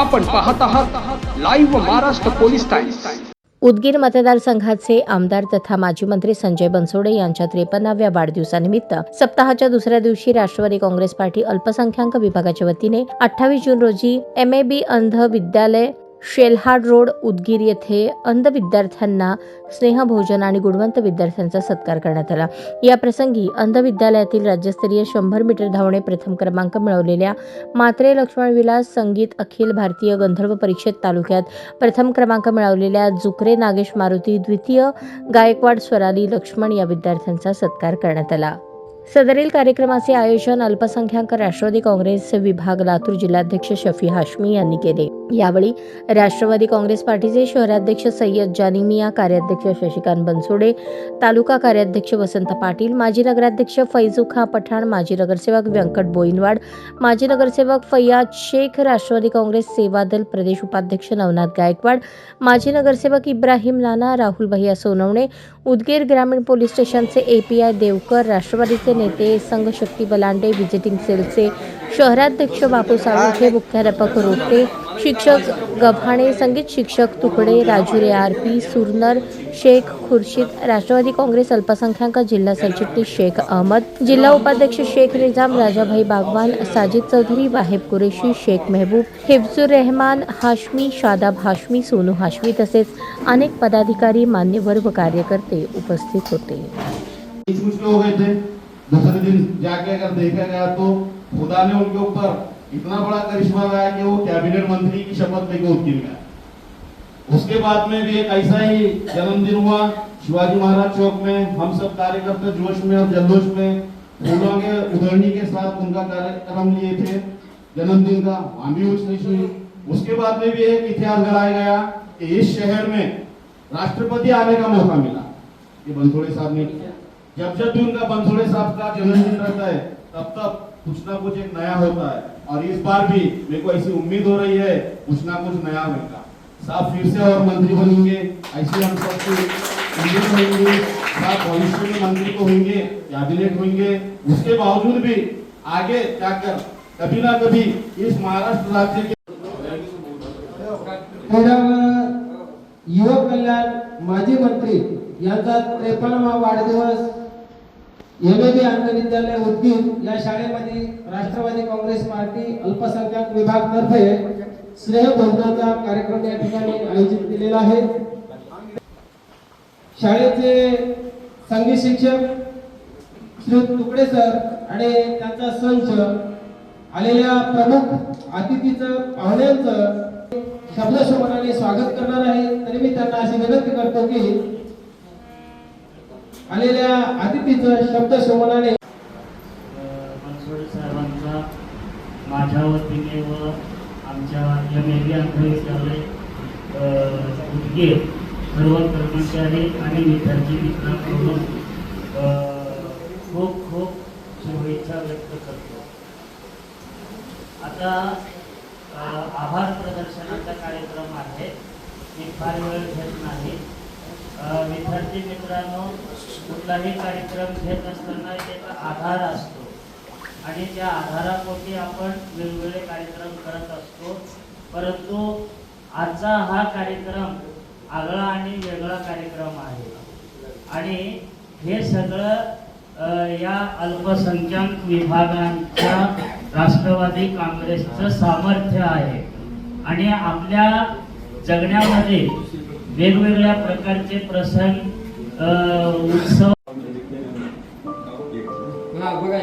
आपण पाहत आहात live Maharashtra police times Udgir मतदारसंघाचे आमदार तथा माजी मंत्री संजय बनसोडे यांच्या त्रेपन्नाव्या वाढदिवसानिमित्त सप्ताहाच्या दुसऱ्या दिवशी राष्ट्रवादी काँग्रेस पार्टी अल्पसंख्याक विभागाच्या वतीने अठ्ठावीस जून रोजी एम ए बी अंध विद्यालय शेलहाड रोड उदगीर येथे अंध विद्यार्थ्यांना स्नेहभोजन आणि गुणवंत विद्यार्थ्यांचा सत्कार करण्यात आला. या प्रसंगी अंध विद्यालयातील राज्यस्तरीय शंभर मीटर धावणे प्रथम क्रमांक मिळवलेल्या मात्रे लक्ष्मण विलास संगीत अखिल भारतीय गंधर्व परीक्षेत तालुक्यात प्रथम क्रमांक मिळवलेल्या जुकरे नागेश मारुती द्वितीय गायकवाड स्वराली लक्ष्मण या विद्यार्थ्यांचा सत्कार करण्यात आला. सदरील कार्यक्रमाचे आयोजन अल्पसंख्याक राष्ट्रवादी काँग्रेस विभाग लातूर जिल्हाध्यक्ष शफी हाशमी यांनी केले. यावेळी राष्ट्रवादी काँग्रेस पार्टीचे शहराध्यक्ष सय्यद जानिमिया कार्याध्यक्ष शशिकांत बनसोडे तालुका कार्याध्यक्ष वसंत पाटील माजी नगराध्यक्ष फैजू पठाण माजी नगरसेवक व्यंकट बोईनवाड माजी नगरसेवक फैयाज शेख राष्ट्रवादी काँग्रेस सेवादल प्रदेश उपाध्यक्ष नवनाथ गायकवाड माजी नगरसेवक इब्राहिम लाना राहुल भैया सोनवणे उदगीर ग्रामीण पोलीस स्टेशनचे ए पी आय देवकर राष्ट्रवादीचे नेते संघशक्ती बलांडे व्हिजिटिंग सेलचे शहराध्यक्ष बापू हे मुख्याध्यापक रोपटे शिक्षक गव्हाणे संगीत शिक्षक तुकडे राजुरे आर पी सुरनर शेख खुर्शीद राष्ट्रवादी काँग्रेस अल्पसंख्याक जिल्हा सरचिटणीस शेख अहमद जिल्हा उपाध्यक्ष शेख निजाम राजाभाई बागवान साजिद चौधरी वाहेब कुरेशी शेख मेहबूब हिफजुर रहमान हाशमी शादाब हाशमी सोनू हाशमी तसेच अनेक पदाधिकारी मान्यवर व कार्यकर्ते उपस्थित होते. दूसरे दिन जाके अगर देखा गया तो खुदा ने उनके ऊपर इतना बड़ा करिश्मा लाया कि वो कैबिनेट मंत्री की शपथ लेके उठिल गया। उसके बाद में भी एक ऐसा ही जन्मदिन हुआ, शिवाजी महाराज चौक में, हम सब कार्यकर्ता जोश में और जल्लोश में फूलों के उधरणी के साथ उनका कार्यक्रम लिए थे, जन्मदिन का, वहाँ भी उछलिश हुई उसके बाद में भी एक इतिहास गढ़ाया गया कि इस शहर में राष्ट्रपति आने का मौका मिला ये बंसोड़े साहब ने किया। जब जब भी उनका बंसोड़े साहब का जन्मदिन रहता है, तब तब कुछ ना कुछ एक नया होता है। और इस बार भी मेरे को ऐसी उम्मीद हो रही है कुछ ना कुछ नया होगा। साहब फिर से और मंत्री बनेंगे, ऐसे हम सबसे उम्मीद होंगे साहब भविष्य में मंत्री को होंगे, कैबिनेट होंगे। उसके बावजूद भी आगे जाकर कभी ना कभी इस महाराष्ट्र राज्य के युवक कल्याण, माजी मंत्री, यांचा त्रेपन्नवा वाढदिवस एमएबी अंध विद्यालय उद्गीर या शाळेमध्ये राष्ट्रवादी काँग्रेस पार्टी अल्पसंख्याक विभाग तर्फे स्नेह भोजनाचा कार्यक्रम या ठिकाणी आयोजित केलेला आहे. शाळेचे संगीत शिक्षक श्री तुकडे सर आणि त्यांचा संच आलेल्या प्रमुख अतिथीचं पाहुण्यांचं शब्दशोभनाने स्वागत करणार आहे. तरी मी त्यांना अशी विनंती करतो की आलेल्या अतिथीचं शब्दशोभनाने मनसोडे साहेबांचा माझ्या वतीने व आमच्या एम ए बी अंधविद्यालय उदगीर सर्व कर्मचारी आणि विद्यार्थी मित्रांकडून खूप खूप शुभेच्छा व्यक्त करतो. आता आभार प्रदर्शनाचा कार्यक्रम आहे. मी फार वेळ घेत नाही. विद्यार्थी मित्रांनो कुठलाही कार्यक्रम घेत असताना त्याचा आधार असतो. आणि त्या आधारापोटी आपण वेगवेगळे कार्यक्रम करत असतो. परंतु आजचा हा कार्यक्रम आगळा आणि वेगळा कार्यक्रम आहे. आणि हे सगळं या अल्पसंख्याक विभागांच्या राष्ट्रवादी काँग्रेसचं सामर्थ्य आहे. आणि आपल्या जगण्यामध्ये वेगवेगळ्या प्रकारचे प्रसंग उत्सव. बघा